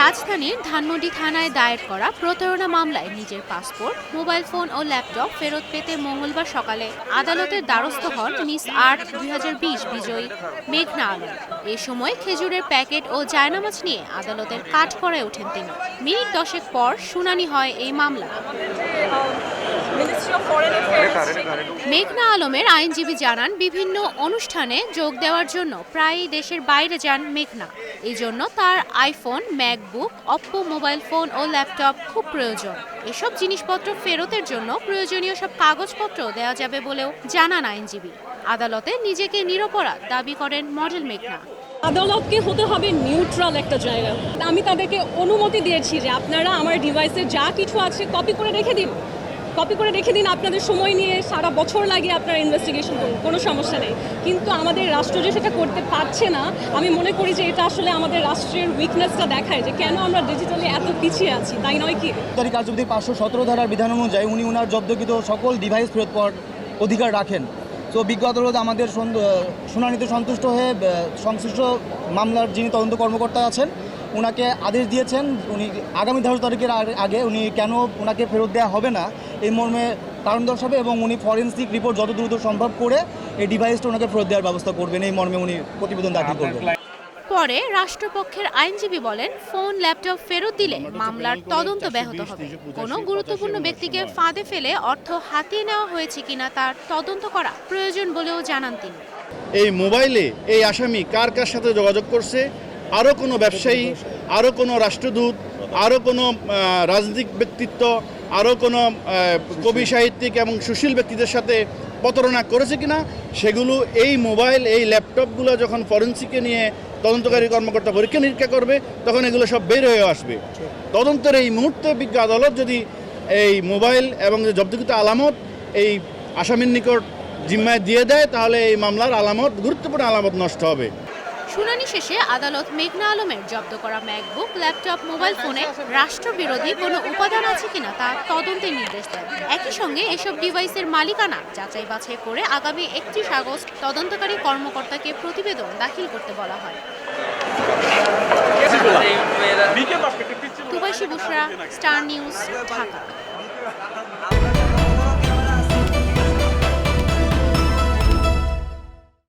রাজধানীর ধানমন্ডি থানায় দায়ের করা প্রতারণা মামলায় নিজের পাসপোর্ট, মোবাইল ফোন ও ল্যাপটপ ফেরত পেতে মঙ্গলবার সকালে আদালতের দ্বারস্থ হন মিস আট, দুই বিজয়ী মেঘনা আলম। এ সময় খেজুরের প্যাকেট ও জায়নামাজ নিয়ে আদালতের কাঠকড়ায় ওঠেন তিনি। মিনিট দশেক পর শুনানি হয় এই মামলা মেঘনা আলমের আইনজীবী জানান বিভিন্ন অনুষ্ঠানে যোগ দেওয়ার জন্য প্রায়ই দেশের বাইরে যান মেঘনা। এই জন্য তার iPhone MacBook Oppo mobile phone ও ল্যাপটপ খুব প্রয়োজন। এসব জিনিসপত্র ফেরতের জন্য প্রয়োজনীয় সব কাগজপত্র দেওয়া যাবে বলেও জানান আইনজীবী। আদালতে নিজেকে নিরপরাধ দাবি করেন মডেল মেঘনা। আদালতকে হতে হবে নিউট্রাল একটা জায়গা। আমি তাদেরকে অনুমতি দিয়েছি যে আপনারা আমার ডিভাইসে যা কিছু আছে কপি করে রেখে দিন। কপি করে রেখে দিন, আপনাদের সময় নিয়ে সারা বছর লাগিয়ে আপনারা ইনভেস্টিগেশন করুন, কোনো সমস্যা নেই। কিন্তু আমাদের রাষ্ট্র যে সেটা করতে পারছে না, আমি মনে করি যে এটা আসলে আমাদের রাষ্ট্রের উইকনেসটা দেখায় যে কেন আমরা ডিজিটালি এত পিছিয়ে আছি, তাই নয় কি? সরকারি কার্যবিধি পাঁচশো সতেরো ধারার বিধান অনুযায়ী উনি ওনার জব্দকৃত সকল ডিভাইস ফেরত পাওয়ার অধিকার রাখেন। তো বিজ্ঞ আদালত আমাদের শুনানিতে সন্তুষ্ট হয়ে সংশ্লিষ্ট মামলার যিনি তদন্ত কর্মকর্তা আছেন ওনাকে আদেশ দিয়েছেন উনি আগামী দশ তারিখের আগে- আগে উনি কেন ওনাকে ফেরত দেওয়া হবে না এই মর্মে কারণ দর্শাবে এবং উনি ফরেন্সিক রিপোর্ট যত দ্রুত সম্ভব করে এই ডিভাইসটা ওনাকে ফেরত দেওয়ার ব্যবস্থা করবেন এই মর্মে উনি প্রতিবেদন দাখিল করবেন। পরে রাষ্ট্রপক্ষের আইনজীবী বলেন ফোন ল্যাপটপ ফেরত দিলে মামলার তদন্ত ব্যাহত হবে। কোনো গুরুত্বপূর্ণ ব্যক্তিকে ফাঁদে ফেলে অর্থ হাতিয়ে নেওয়া হয়েছে কিনা তার তদন্ত করা প্রয়োজন বলেও জানান তিনি। এই মোবাইলে এই আসামি কার কার সাথে যোগাযোগ করছে আরও কোনো ব্যবসায়ী আরও কোনো রাষ্ট্রদূত আরও কোনো রাজনৈতিক ব্যক্তিত্ব আরও কোনো কবি সাহিত্যিক এবং সুশীল ব্যক্তিদের সাথে প্রতারণা করেছে কিনা, সেগুলো এই মোবাইল, এই ল্যাপটপগুলো যখন ফরেন্সিকে নিয়ে তদন্তকারী কর্মকর্তা পরীক্ষা নিরীক্ষা করবে, তখন এগুলো সব বের হয়ে আসবে। তদন্তের এই মুহূর্তে বিজ্ঞ আদালত যদি এই মোবাইল এবং জব্দকৃত আলামত এই আসামির নিকট জিম্মায় দিয়ে দেয়, তাহলে এই মামলার আলামত, গুরুত্বপূর্ণ আলামত নষ্ট হবে। শুনানি শেষে আদালত মেঘনা আলমের জব্দ করা ম্যাকবুক ল্যাপটপ মোবাইল ফোনে রাষ্ট্রবিরোধী কোনো উপাদান আছে কিনা তা তদন্তের নির্দেশ দেন। একই সঙ্গে এসব ডিভাইসের মালিকানা যাচাই বাছাই করে আগামী একত্রিশ আগস্ট তদন্তকারী কর্মকর্তাকে প্রতিবেদন দাখিল করতে বলা হয়। Tubaishi Busra star news Dhaka.